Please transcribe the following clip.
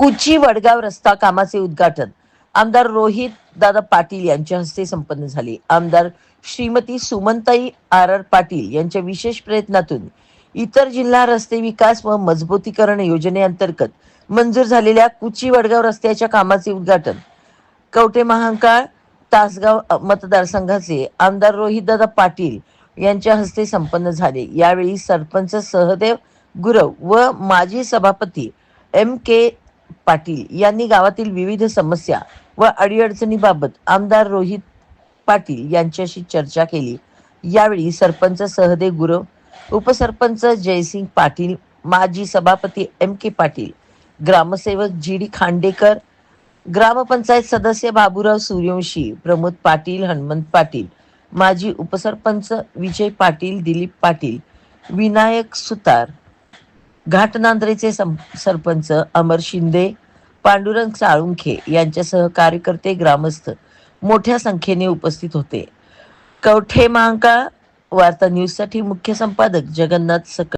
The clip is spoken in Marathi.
कुची वडगाव रस्ता कामाचे उद्घाटन. आमदार रोहित दादा पाटील यांच्या हस्ते संपन्न झाले. आमदार श्रीमती सुमंताई आर आर पाटील यांच्या विशेष प्रयत्नातून इतर जिल्हा रस्ते विकास व मजबूतीकरण योजनेअंतर्गत मंजूर झालेल्या कुची वडगाव रस्त्याच्या कामाचे उद्घाटन. कवटे महांकाळ तासगाव मतदारसंघाचे आमदार रोहितदादा पाटील यांच्या हस्ते संपन्न झाले. यावेळी सरपंच सहदेव गुरव व माजी सभापती एम के पाटील यांनी गावातील विविध समस्या व अडीअडचणीबाबत आमदार रोहित पाटील यांच्याशी चर्चा केली. यावेळी सरपंच सहदेव गुरव उपसरपंच जयसिंग पाटील माजी सभापती एम के पाटील ग्रामसेवक जी डी खांडेकर ग्रामपंचायत सदस्य बाबूराव सूर्यवंशी प्रमोद पाटील हनुमंत पाटील माजी उपसरपंच विजय पाटील दिलीप पाटील विनायक सुतार घाटनांद्रेचे सं- सरपंच अमर शिंदे पांडुरंग साळुंखे यांच्यासह कार्यकर्ते ग्रामस्थ मोठ्या संख्येने उपस्थित होते. कवठे महांकाळ वार्ता न्यूजसाठी मुख्य संपादक जगन्नाथ सक